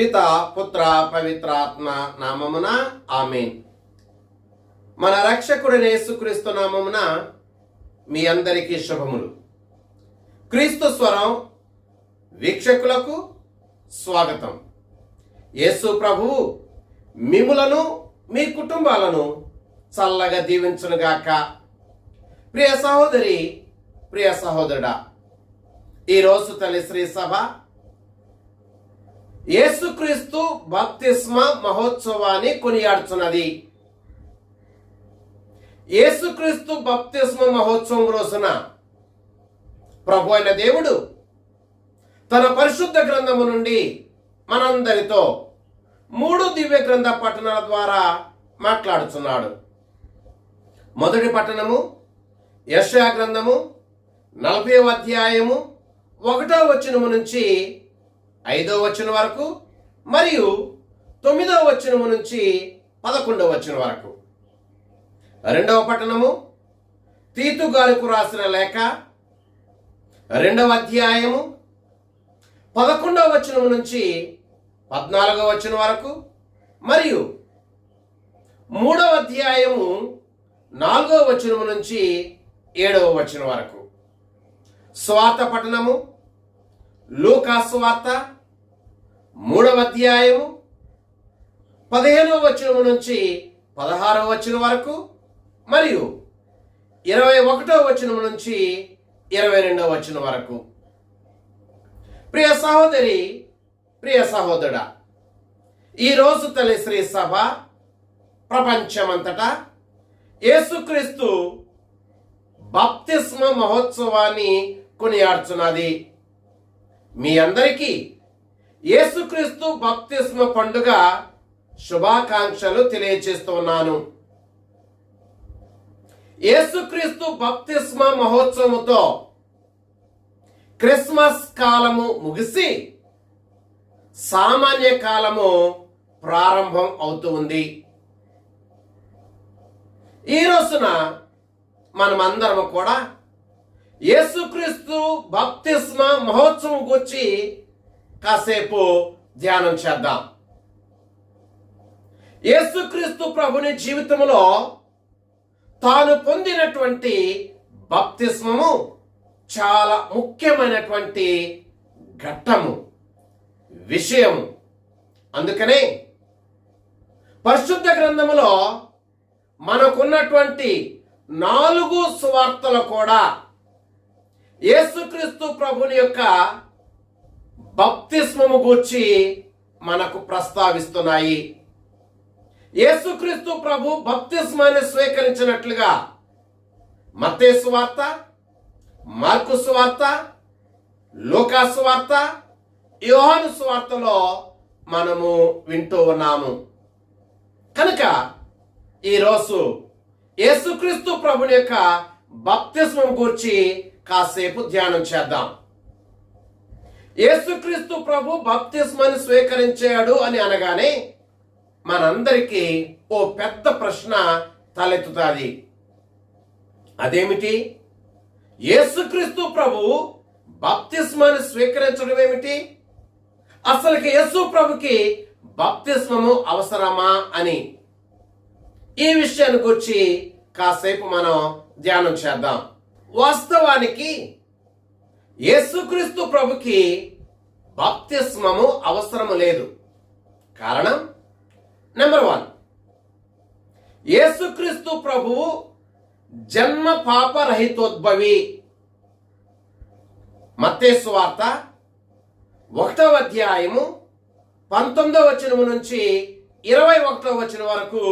పిత పుత్ర పవిత్రాత్మ నామమున ఆమెన్. మన రక్షకుడు యేసుక్రీస్తు నామమున మీ అందరికీ శుభములు. క్రీస్తు స్వరం వీక్షకులకు స్వాగతం. యేసు ప్రభువు మిములను మీ కుటుంబాలను చల్లగా దీవించునుగాక ప్రియ సహోదరి ప్రియ సహోదరుడా ఈరోజు తల్లి శ్రీ సభ యేసుక్రీస్తు బాప్తిస్మ మహోత్సవాన్ని కొనియాడుచున్నది. యేసుక్రీస్తు బాప్తిస్మ మహోత్సవం రోజున ప్రభు అయిన దేవుడు తన పరిశుద్ధ గ్రంథము నుండి మనందరితో మూడు దివ్య గ్రంథ పట్టణాల ద్వారా మాట్లాడుచున్నాడు. మొదటి పట్టణము యశా గ్రంథము నలభై అధ్యాయము ఒకటో వచనము నుంచి ఐదో వచనం వరకు మరియు తొమ్మిదవ వచనము నుంచి పదకొండవ వచనం వరకు. రెండవ పట్టణము తీతు గారుకు రాసిన లేఖ రెండవ అధ్యాయము పదకొండవ వచనం నుంచి పద్నాలుగవ వచనం వరకు మరియు మూడవ అధ్యాయము నాలుగవ వచనము నుంచి ఏడవ వచనం వరకు. స్వార్థ పట్టణము లూకాసు వార్త మూడవ అధ్యాయము పదిహేనవ వచనము నుంచి పదహారవ వచనం వరకు మరియు ఇరవై ఒకటవ వచనం నుంచి ఇరవై రెండవ వచనం వరకు. ప్రియ సహోదరి ప్రియ సహోదరుడా ఈరోజు తల్లి శ్రీ సభ ప్రపంచమంతటా యేసుక్రీస్తు బప్తిస్మ మహోత్సవాన్ని కొనియాడుచున్నది. మీ అందరికీ యేసుక్రీస్తు బప్తిస్మ పండుగ శుభాకాంక్షలు తెలియజేస్తున్నాను యేసుక్రీస్తు బప్తిస్మ మహోత్సవంతో క్రిస్మస్ కాలము ముగిసి సామాన్య కాలము ప్రారంభం అవుతుంది ఈ రోజున మనమందరం కూడా యేసుక్రీస్తు బప్తిస్మ మహోత్సవం గురించి కాసేపు ధ్యానం చేద్దాం. యేసుక్రీస్తు ప్రభుని జీవితంలో తాను పొందినటువంటి బప్తిస్మము చాలా ముఖ్యమైనటువంటి ఘట్టము విషయము. అందుకనే పరిశుద్ధ గ్రంథములో మనకున్నటువంటి నాలుగు సువార్తలు కూడా యేసుక్రీస్తు ప్రభుని యొక్క బప్తిస్మము గూర్చి మనకు ప్రస్తావిస్తున్నాయి. యేసుక్రీస్తు ప్రభు బప్తిస్మాన్ని స్వీకరించినట్లుగా మతేసు వార్త మార్కు సువార్త లోకాసు వార్త యోహాను సువార్తలో మనము వింటూ ఉన్నాము. కనుక ఈరోజు యేసుక్రీస్తు ప్రభుని యొక్క బప్తిస్మం గురించి కాసేపు ధ్యానం చేద్దాం. యేసుక్రీస్తు ప్రభు బప్తిస్మని స్వీకరించాడు అని అనగానే మనందరికీ ఓ పెద్ద ప్రశ్న తలెత్తుతాది. అదేమిటి? యేసుక్రీస్తు ప్రభు బాప్తిస్మాన్ని స్వీకరించడం ఏమిటి? అసలుకి యేసు ప్రభుకి బప్తిస్మము అవసరమా అని. ఈ విషయాన్ని గురించి కాసేపు మనం ధ్యానం చేద్దాం. వాస్తవానికి యేసుక్రీస్తు ప్రభుకి బాప్తిస్మము అవసరము లేదు. కారణం? Number one. యేసుక్రీస్తు ప్రభువు జన్మ పాప రహితోద్భవి మత్తేసు వార్త ఒకటవ అధ్యాయము పంతొమ్మిదవ వచనము నుంచి ఇరవై ఒకటవ వచనం వరకు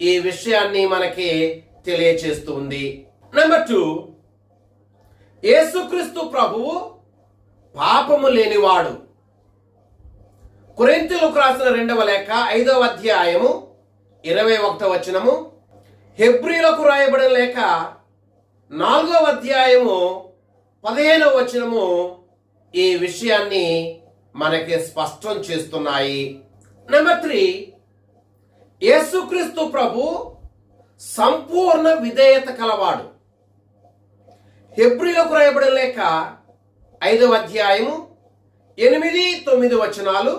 ఈ విషయాన్ని మనకి తెలియచేస్తుంది నెంబర్ టూ. యేసుక్రీస్తు ప్రభువు పాపము లేనివాడు. కురెంతులకు రాసిన రెండవ లేఖ ఐదవ అధ్యాయము ఇరవై ఒకటవ వచనము హెబ్రిలకు రాయబడిన లేఖ నాలుగవ అధ్యాయము పదిహేనవ వచనము ఈ విషయాన్ని మనకి స్పష్టం చేస్తున్నాయి. నెంబర్ త్రీ యేసుక్రీస్తు ప్రభు సంపూర్ణ విధేయత కలవాడు. హెబ్రిలకు రాయబడిన లేఖ ఐదవ అధ్యాయము ఎనిమిది తొమ్మిది వచనాలు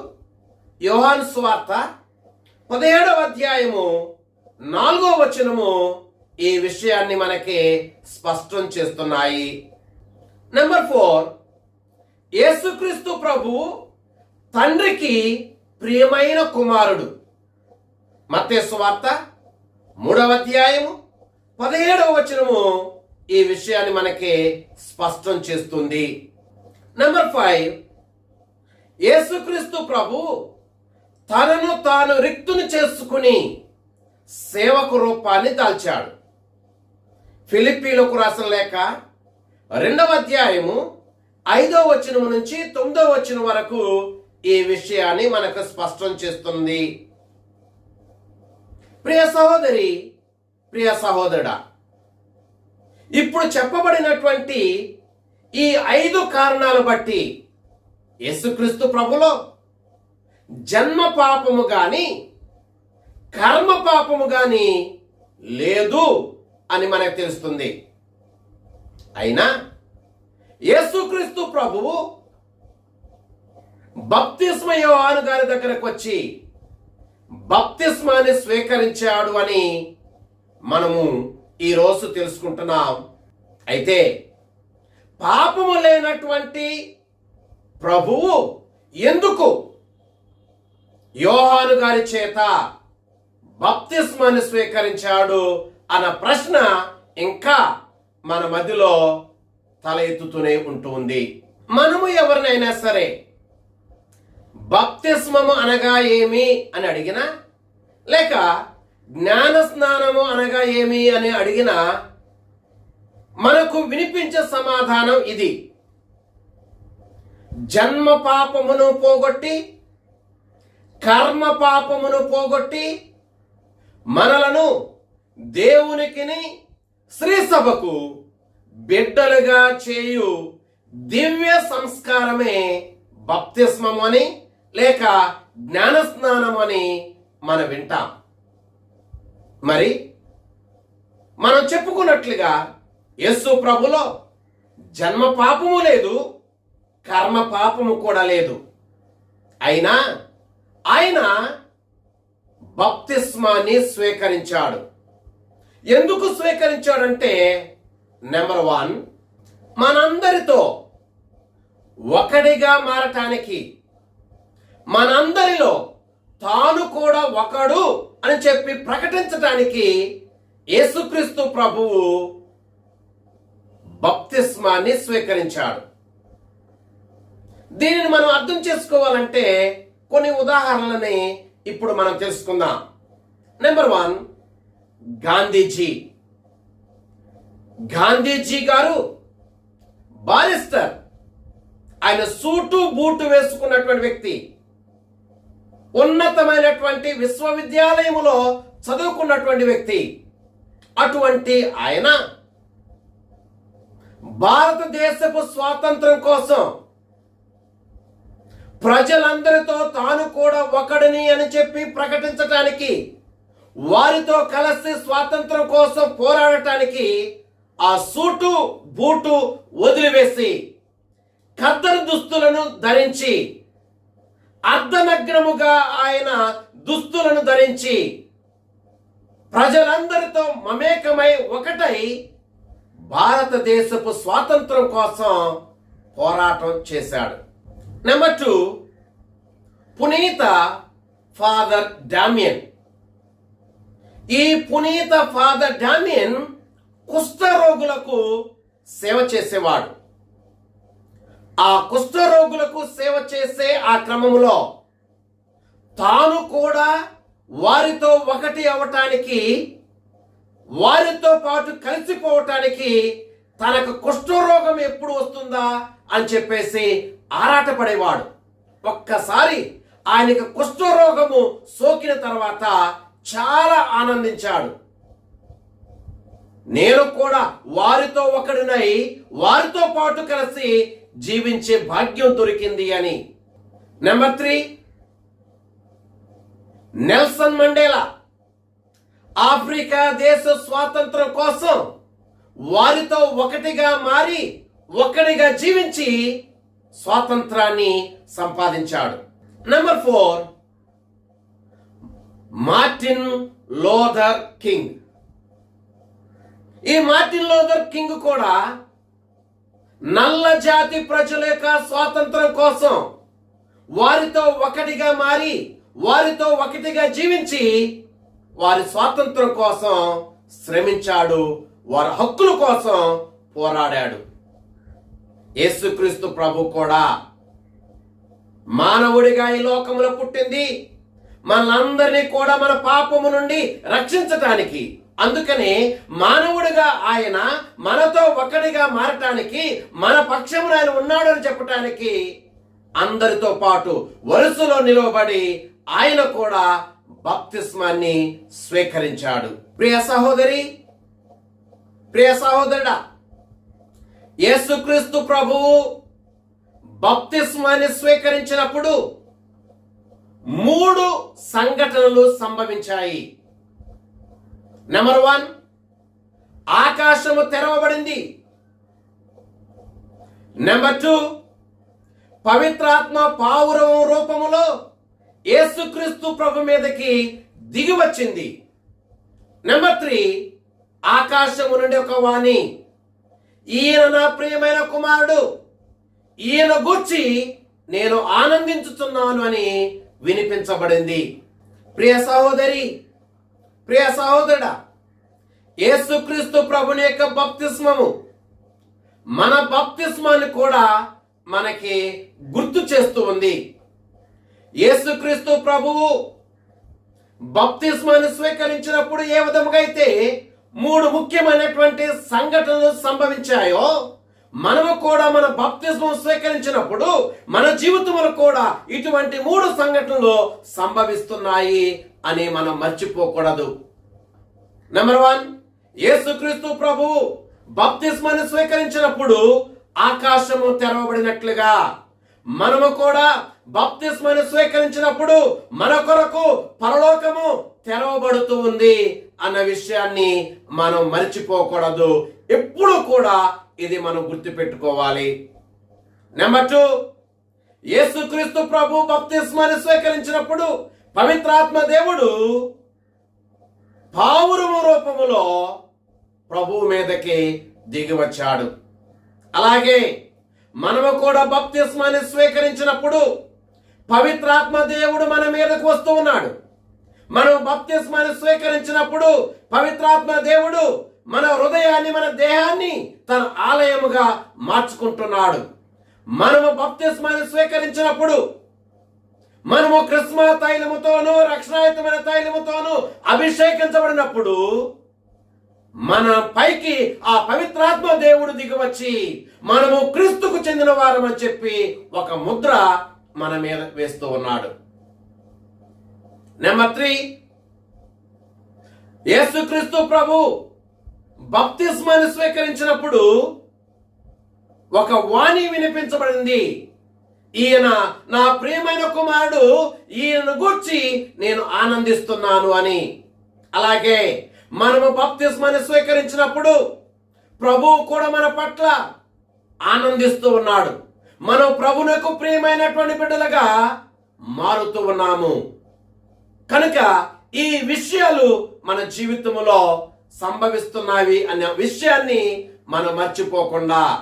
యోహాన్ స్వార్త పదిహేడవ అధ్యాయము నాలుగో వచనము ఈ విషయాన్ని మనకి స్పష్టం చేస్తున్నాయి. నెంబర్ ఫోర్ యేసుక్రీస్తు ప్రభు తండ్రికి ప్రియమైన కుమారుడు. మత్తేసు వార్త మూడవ అధ్యాయము పదిహేడవ వచనము ఈ విషయాన్ని మనకి స్పష్టం చేస్తుంది. నెంబర్ ఫైవ్ యేసుక్రీస్తు ప్రభు తనను తాను రిక్తుని చేసుకుని సేవకు రూపాన్ని దాల్చాడు. ఫిలిప్పీలకు రాసిన లేక రెండవ అధ్యాయము ఐదో వచనం నుంచి తొమ్మిదో వచనం వరకు ఈ విషయాన్ని మనకు స్పష్టం చేస్తుంది. ప్రియ సహోదరి ప్రియ సహోదరుడా ఇప్పుడు చెప్పబడినటువంటి ఈ ఐదు కారణాలు బట్టి యేసుక్రీస్తు ప్రభులో జన్మ పాపము గాని కర్మ పాపము గాని లేదు అని మనకు తెలుస్తుంది. అయినా యేసుక్రీస్తు ప్రభువు బప్తిస్మ యోహాను గారి దగ్గరకు వచ్చి బప్తిస్మాన్ని స్వీకరించాడు అని మనము ఈరోజు తెలుసుకుంటున్నాం. అయితే పాపము లేనటువంటి ప్రభువు ఎందుకు యోహాను గారి చేత బప్తిస్మాన్ని స్వీకరించాడు అన్న ప్రశ్న ఇంకా మన మధ్యలో తల ఎత్తుతూనే ఉంటుంది మనము ఎవరినైనా సరే బప్తిస్మము అనగా ఏమి అని అడిగినా లేక జ్ఞాన స్నానము అనగా ఏమి అని అడిగిన మనకు వినిపించే సమాధానం ఇది. జన్మ పాపమును పోగొట్టి కర్మ పాపమును పోగొట్టి మనలను దేవునికిని శ్రీ సభకు బిడ్డలుగా చేయు దివ్య సంస్కారమే బప్తిస్మం అని లేక జ్ఞానస్నానం అని మనం వింటాం. మరి మనం చెప్పుకున్నట్లుగా యేసు ప్రభులో జన్మ పాపము లేదు కర్మ పాపము కూడా లేదు. అయినా ఆయన బప్తిస్మాన్ని స్వీకరించాడు. ఎందుకు స్వీకరించాడంటే నెంబర్ వన్ మనందరితో ఒకడిగా మారటానికి మనందరిలో తాను కూడా ఒకడు అని చెప్పి ప్రకటించటానికి యేసుక్రీస్తు ప్రభువు బప్తిస్మాన్ని స్వీకరించాడు. దీనిని మనం అర్థం చేసుకోవాలంటే కొన్ని ఉదాహరణలని ఇప్పుడు మనం తెలుసుకుందాం. Number one Gandhiji. గాంధీజీ గారు బారిస్టర్. ఆయన సూటు బూటు వేసుకున్నటువంటి వ్యక్తి. ఉన్నతమైనటువంటి విశ్వవిద్యాలయములో చదువుకున్నటువంటి వ్యక్తి. అటువంటి ఆయన భారతదేశపు స్వాతంత్రం కోసం ప్రజలందరితో తాను కూడా ఒకడిని అని చెప్పి ప్రకటించటానికి వారితో కలిసి స్వాతంత్రం కోసం పోరాడటానికి ఆ సూటు బూటు వదిలివేసి ఖద్దరు దుస్తులను ధరించి అర్ధనగ్నముగా ఆయన దుస్తులను ధరించి ప్రజలందరితో మమేకమై ఒకటై భారతదేశపు స్వాతంత్రం కోసం పోరాటం చేశాడు. నెంబర్ టూ పునీత ఫాదర్ డామియన్. ఈ పునీత ఫాదర్ డామియన్ కుష్ఠరోగులకు సేవ చేసేవాడు. ఆ కుష్ఠరోగులకు సేవ చేసే ఆ క్రమంలో తాను కూడా వారితో ఒకటి అవటానికి వారితో పాటు కలిసిపోవటానికి తనకు కుష్ఠరోగం ఎప్పుడు వస్తుందా అని చెప్పేసి ఆరాటపడేవాడు. ఒక్కసారి ఆయనకు కుష్ఠరోగము సోకిన తర్వాత చాలా ఆనందించాడు. నేను కూడా వారితో ఒకడినై వారితో పాటు కలిసి జీవించే భాగ్యం దొరికింది అని. Number three Nelson Mandela Africa దేశ స్వాతంత్రం కోసం వారితో ఒకటిగా మారి ఒక్కడిగా జీవించి స్వాతంత్రాన్ని సంపాదించాడు. Number four Martin Luther King ఈ మార్టిన్ లోథర్ కింగ్ కూడా నల్ల జాతి ప్రజల యొక్క స్వాతంత్రం కోసం వారితో ఒకటిగా మారి వారితో ఒకటిగా జీవించి వారి స్వాతంత్రం కోసం శ్రమించాడు వారి హక్కుల కోసం పోరాడాడు. యేసుక్రీస్తు ప్రభు కూడా మానవుడిగా ఈ లోకములో పుట్టింది. మనందరినీ కూడా మన పాపము నుండి రక్షించటానికి అందుకని మానవుడిగా ఆయన మనతో ఒకటిగా మారటానికి మన పక్షమున ఆయన ఉన్నాడు అని చెప్పటానికి అందరితో పాటు వరుసలో నిలవబడి ఆయన కూడా బాప్తిస్మాన్ని స్వీకరించాడు. ప్రియ సహోదరి ప్రియ సహోదరుడా యేసుక్రీస్తు ప్రభువు బప్తిస్మాన్ని స్వీకరించినప్పుడు మూడు సంఘటనలు సంభవించాయి. నెంబర్ వన్ ఆకాశము తెరవబడింది. నెంబర్ టూ పవిత్రాత్మ పావురం రూపములో యేసుక్రీస్తు ప్రభు మీదకి దిగి వచ్చింది నెంబర్ త్రీ ఆకాశము నుండి ఒక వాణి. ఈయన నా ప్రియమైన కుమారుడు. ఈయన గూర్చి నేను ఆనందించుతున్నాను అని వినిపించబడింది. ప్రియ సహోదరి ప్రియ సహోదరుడా యేసుక్రీస్తు ప్రభుని యొక్క బప్తిస్మము మన బప్తిస్మాన్ని కూడా మనకి గుర్తు చేస్తూ ఉంది. యేసుక్రీస్తు ప్రభువు బప్తిస్మాన్ని స్వీకరించినప్పుడు ఏ విధముగా అయితే మూడు ముఖ్యమైనటువంటి సంఘటనలు సంభవించాయో మనము కూడా మన బప్తిస్మం స్వీకరించినప్పుడు మన జీవితంలో కూడా ఇటువంటి మూడు సంఘటనలు సంభవిస్తున్నాయి అని మనం మర్చిపోకూడదు. నెంబర్ వన్ యేసుక్రీస్తు ప్రభువు బప్తిస్మాన్ని స్వీకరించినప్పుడు ఆకాశము తెరవబడినట్లుగా. మనము కూడా బప్తిస్మని స్వీకరించినప్పుడు మన కొరకు పరలోకము తెరవబడుతూ ఉంది అన్న విషయాన్ని మనం మర్చిపోకూడదు. ఎప్పుడు కూడా ఇది మనం గుర్తుపెట్టుకోవాలి. నెంబర్ టూ యేసుక్రీస్తు ప్రభు బప్తిస్మాన్ని స్వీకరించినప్పుడు పవిత్రాత్మ దేవుడు పావురము రూపములో ప్రభువు మీదకి దిగి వచ్చాడు. అలాగే మనము కూడా బప్తిస్మాన్ని స్వీకరించినప్పుడు పవిత్రాత్మ దేవుడు మన మీదకు వస్తూ ఉన్నాడు. మనం బప్తిస్మాన్ని స్వీకరించినప్పుడు పవిత్రాత్మ దేవుడు మన హృదయాన్ని మన దేహాన్ని తన ఆలయముగా మార్చుకుంటున్నాడు. మనము బప్తిస్మాన్ని స్వీకరించినప్పుడు మనము క్రిస్మ తైలముతోనూ రక్షణాయుతమైన తైలముతోనూ అభిషేకించబడినప్పుడు మన పైకి ఆ పవిత్రాత్మ దేవుడు దిగివచ్చి మనము క్రీస్తుకు చెందిన వారమని చెప్పి ఒక ముద్ర మన మీద వేస్తూ ఉన్నాడు. నెంబర్ త్రీ యేసుక్రీస్తు ప్రభు బప్తిస్మాన్ని స్వీకరించినప్పుడు ఒక వాణి వినిపించబడింది. ఈయన నా ప్రియమైన కుమారుడు ఈయనను గూర్చి నేను ఆనందిస్తున్నాను అని. అలాగే మనము బప్తిస్మాన్ని స్వీకరించినప్పుడు ప్రభువు కూడా మన పట్ల ఆనందిస్తూ ఉన్నాడు. మనం ప్రభునకు ప్రియమైనటువంటి బిడ్డలుగా మారుతూ ఉన్నాము. కనుక ఈ విషయాలు మన జీవితంలో సంభవిస్తున్నాయి అనే విషయాన్ని మనం మర్చిపోకుండా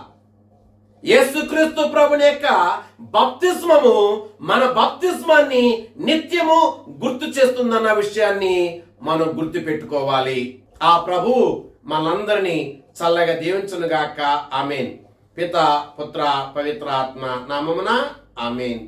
యేసుక్రీస్తు ప్రభుని యొక్క బప్తిస్మము మన బప్తిస్మాన్ని నిత్యము గుర్తు చేస్తుందన్న విషయాన్ని మనం గుర్తు పెట్టుకోవాలి ఆ ప్రభు మనందరినీ చల్లగా దీవించునుగాక. ఆమెన్. పిత పుత్ర పవిత్ర ఆత్మ నామమున ఆమెన్.